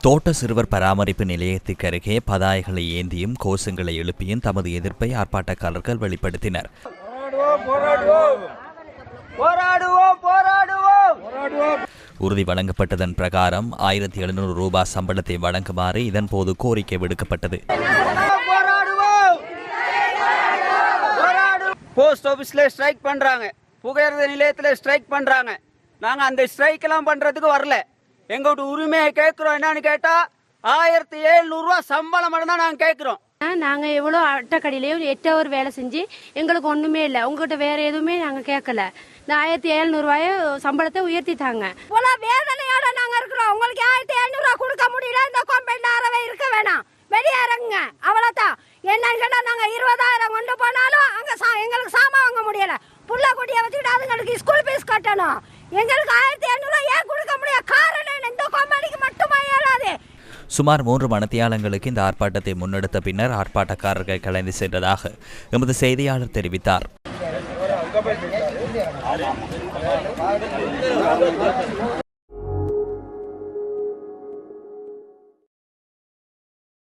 தோட்ட சிறுவர் பராமரிப்பு நிலையத்துக்கு அருகே பதாகைகளை ஏந்தியும் கோஷங்களை எழுப்பியும் தமது எதிர்ப்பை ஆர்ப்பாட்டக்காரர்கள் வெளிப்படுத்தினர். போராடுவோம் போராடுவோம். உறுதி வழங்கப்பட்டதன் பிரகாரம் ஆயிரத்தி எழுநூறு ரூபாய் சம்பளத்தை வழங்குமாறு இதன்போது கோரிக்கை விடுக்கப்பட்டது. போராடுவோம் போஸ்ட் ஆபீஸ்ல ஸ்ட்ரைக் பண்றாங்க. புகையிரத நிலையத்துல ஸ்ட்ரைக் பண்றாங்க. நாங்க அந்த ஸ்ட்ரைக் எல்லாம் பண்றதுக்கு வரல. எங்கோட உரிமையை கேட்கிறோம். என்னன்னு கேட்டா ஆயிரத்தி எழுநூறு ரூபாய் சம்பளம் மட்டும் தான் நாங்க கேட்கிறோம். நாங்கள் எவ்வளோ அட்டக்கடையிலையும் எட்டு ஹவர் வேலை செஞ்சு எங்களுக்கு ஒன்றுமே இல்லை. உங்ககிட்ட வேற எதுவுமே நாங்கள் கேட்கல. இந்த ஆயிரத்தி எழுநூறுவாய சம்பளத்தை உயர்த்திட்டாங்க. இவ்வளோ வேதனையோட நாங்க இருக்கிறோம். உங்களுக்கு ஆயிரத்தி எழுநூறுவா கொடுக்க முடியல. இந்த கொம்பெண்ட் அறவே இருக்க வேணாம். வெளியே இறங்குங்க. அவ்வளோதான் என்னன்னு கேட்டா நாங்க இருபதாயிரம் கொண்டு போனாலும் அங்க சா- எங்களுக்கு சாமான் வாங்க முடியல. புள்ள குட்டியை வச்சுக்கிட்டு அதுங்களுக்கு ஸ்கூல் ஃபீஸ் கட்டணும். எங்களுக்கு ஆயிரத்தி எழுநூறுவா ஏன் கொடுக்க முடியாது காரணம் சுமார் மூன்று மணத்தியாலங்களுக்கு இந்த ஆர்ப்பாட்டத்தை முன்னெடுத்த பின்னர் ஆர்ப்பாட்டக்காரர்கள் கலைந்து சென்றதாக எமது செய்தியாளர் தெரிவித்தார்.